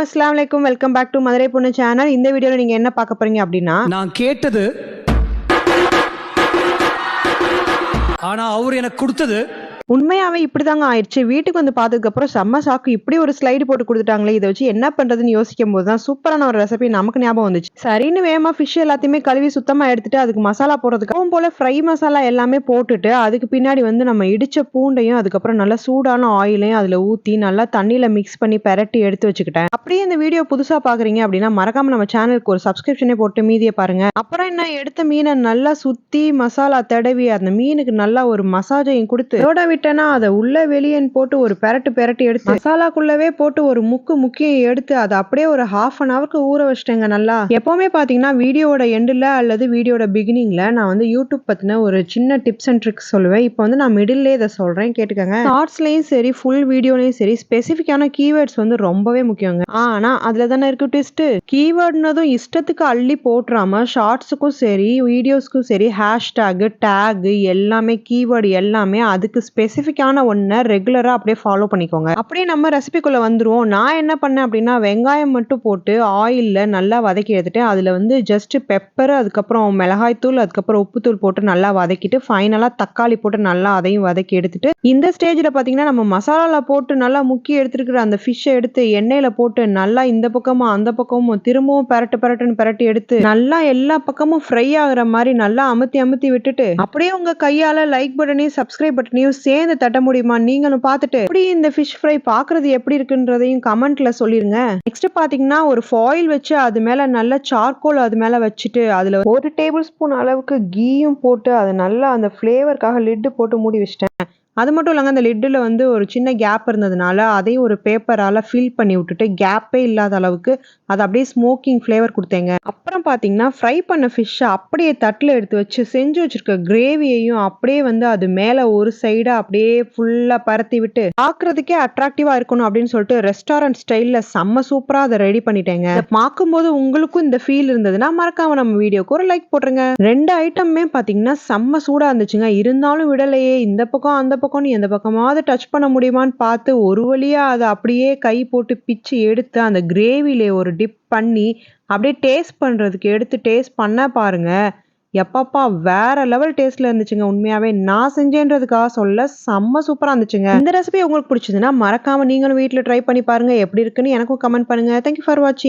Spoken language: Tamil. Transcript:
அஸ்லாம் வலைக்கும் வெல்கம் பேக் டு மதுரை பொண்ணு சேனல் இந்த வீடியோவில் நீங்கள் என்ன பார்க்க போறீங்க அப்படின்னா நான் கேட்டது ஆனா அவர் எனக்கு கொடுத்தது உண்மையாவே இப்படிதாங்க ஆயிடுச்சு. வீட்டுக்கு வந்து பார்த்ததுக்கு அப்புறம் செம்ம சாக்கு இப்படி ஒரு ஸ்லைடு போட்டு கொடுத்துட்டாங்களே இதை வச்சு என்ன பண்றதுன்னு யோசிக்கும் போது தான் சூப்பரான ஒரு ரெசிபி நமக்கு ஞாபகம் வந்துச்சு. சரின்னு வேகமா ஃபிஷ் எல்லாத்தையுமே கழுவி சுத்தமா எடுத்துட்டு அதுக்கு மசாலா போடுறதுக்கு போல ஃப்ரை மசாலா எல்லாமே போட்டுட்டு அதுக்கு பின்னாடி வந்து நம்ம இடிச்ச பூண்டையும் அதுக்கப்புறம் நல்லா சூடான ஆயிலையும் அதுல ஊத்தி நல்லா தண்ணியில மிக்ஸ் பண்ணி பெரட்டி எடுத்து வச்சுக்கிட்டேன். அப்படியே இந்த வீடியோ புதுசா பாக்குறீங்க அப்படின்னா மறக்காம நம்ம சேனலுக்கு ஒரு சப்ஸ்கிரிப்ஷனே போட்டு மீதியை பாருங்க. அப்புறம் என்ன எடுத்த மீனை நல்லா சுத்தி மசாலா தடவி அந்த மீனுக்கு நல்லா ஒரு மசாஜையும் கொடுத்து இதோட விட்டேன்னா அதை உள்ள வெளியேன்னு போட்டு ஒரு பெரட்டு பெரட்டி எடுத்து மசாலாக்குள்ளவே போட்டு ஒரு முக்கு முக்கியம் எடுத்து அதை அப்படியே ஒரு ஹாஃப் அன் ஹவருக்கு ஊற வச்சிட்டேங்க நல்லா. எப்போவுமே பாத்தீங்கன்னா வீடியோட எண்டில் அல்லது வீடியோட பிகினிங்ல நான் வந்து யூடியூப் பத்தின ஒரு சின்ன டிப்ஸ் அண்ட் ட்ரிக்ஸ் சொல்லுவேன். இப்போ வந்து நான் மிடில்லே இதை சொல்றேன் கேட்டுக்கோங்க. ஷார்ட்ஸ்லயும் சரி ஃபுல் வீடியோலையும் சரி ஸ்பெசிஃபிக்கான கீவேர்ட்ஸ் வந்து ரொம்பவே முக்கியங்க. ஆனா அதுல தானே இருக்கு ட்விஸ்ட்டு கீவேர்ட்னதும் இஷ்டத்துக்கு அள்ளி போட்டுறாம ஷார்ட்ஸுக்கும் சரி வீடியோஸ்க்கும் சரி ஹேஷ்டேகு டேகு எல்லாமே கீவேர்டு எல்லாமே அதுக்கு ஸ்பெசிஃபிக்கான ஒன்றை ரெகுலராக அப்படியே ஃபாலோ பண்ணிக்கோங்க. அப்படியே நம்ம ரெசிபிக்குள்ளே வந்துருவோம். நான் என்ன பண்ணேன் அப்படின்னா வெங்காயம் மட்டும் போட்டு ஆயிலில் நல்லா வதக்கி எடுத்துட்டு அதில் வந்து ஜஸ்ட் பெப்பர் அதுக்கப்புறம் மிளகாய்த்தூள் அதுக்கப்புறம் உப்புத்தூள் போட்டு நல்லா வதக்கிட்டு ஃபைனலாக தக்காளி போட்டு நல்லா அதையும் வதக்கி எடுத்துட்டு இந்த ஸ்டேஜில் பார்த்தீங்கன்னா நம்ம மசாலாவில் போட்டு நல்லா முக்கி எடுத்துருக்கிற அந்த ஃபிஷ்ஷை எடுத்து எண்ணெயில் போட்டு நல்லா இந்த பக்கமும் அந்த பக்கமும் திரும்பவும் பரட்டு பரட்டுன்னு பரட்டி எடுத்து நல்லா எல்லா பக்கமும் ஃப்ரை ஆகுற மாதிரி நல்லா அமுத்தி அமுத்தி விட்டுட்டு அப்படியே உங்க கையால லைக் பட்டனையும் சப்ஸ்கிரைப் பட்டனையும் சேர்ந்து தட்ட முடியுமா? நீங்களும் பார்த்துட்டு இப்படி இந்த ஃபிஷ் ஃப்ரை பார்க்கறது எப்படி இருக்குன்றதையும் கமெண்ட்ல சொல்லிருங்க. நெக்ஸ்ட் பாத்தீங்கன்னா ஒரு ஃபாயில் வச்சு அது மேல நல்ல சார்கோல் அது மேல வச்சுட்டு அதுல ஒரு டேபிள் ஸ்பூன் அளவுக்கு கீயும் போட்டு அதை நல்லா அந்த ஃப்ளேவருக்காக லிட்டு போட்டு மூடி வச்சிட்டேன். அது மட்டும் இல்லைங்க அந்த லிட்டில் வந்து ஒரு சின்ன கேப் இருந்ததுனால அதையும் ஒரு பேப்பரால் ஃபில் பண்ணி விட்டுட்டு கேப்பே இல்லாத அளவுக்கு அதை அப்படியே ஸ்மோக்கிங் ஃப்ளேவர் கொடுத்தேங்க. அப்புறம் பார்த்தீங்கன்னா ஃப்ரை பண்ண ஃபிஷ்ஷை அப்படியே தட்டில் எடுத்து வச்சு செஞ்சு வச்சுருக்க கிரேவியையும் அப்படியே வந்து அது மேலே ஒரு சைடாக அப்படியே ஃபுல்லாக பரத்தி விட்டு பார்க்குறதுக்கே அட்ராக்டிவாக இருக்கணும் அப்படின்னு சொல்லிட்டு ரெஸ்டாரண்ட் ஸ்டைலில் செம்ம சூப்பராக அதை ரெடி பண்ணிட்டேங்க. பார்க்கும்போது உங்களுக்கும் இந்த ஃபீல் இருந்ததுன்னா மறக்காம நம்ம வீடியோக்கு ஒரு லைக் போட்டுருங்க. ரெண்டு ஐட்டமே பார்த்தீங்கன்னா செம்ம சூடாக இருந்துச்சுங்க. இருந்தாலும் விடலையே இந்த பக்கம் அந்த பக்கம்னு எந்த பக்கமாவது டச் பண்ண முடியுமான்னு பார்த்து ஒரு வழியாக அதை அப்படியே கை போட்டு பிச்சு எடுத்து அந்த கிரேவிலே ஒரு டிப் பண்ணி அப்படியே டேஸ்ட் பண்றதுக்கு எடுத்து டேஸ்ட் பண்ண பாருங்க எப்பப்பா வேற லெவல் டேஸ்ட்ல இருந்துச்சுங்க. உண்மையாவே நான் செஞ்சேன்றதுக்காக சொல்ல செம்ம சூப்பரா இருந்துச்சுங்க. இந்த ரெசிபி உங்களுக்கு பிடிச்சதுன்னா மறக்காம நீங்களும் வீட்டில் ட்ரை பண்ணி பாருங்க. எப்படி இருக்குன்னு எனக்கும் கமெண்ட் பண்ணுங்க. தேங்க்யூ ஃபார் வாட்சிங்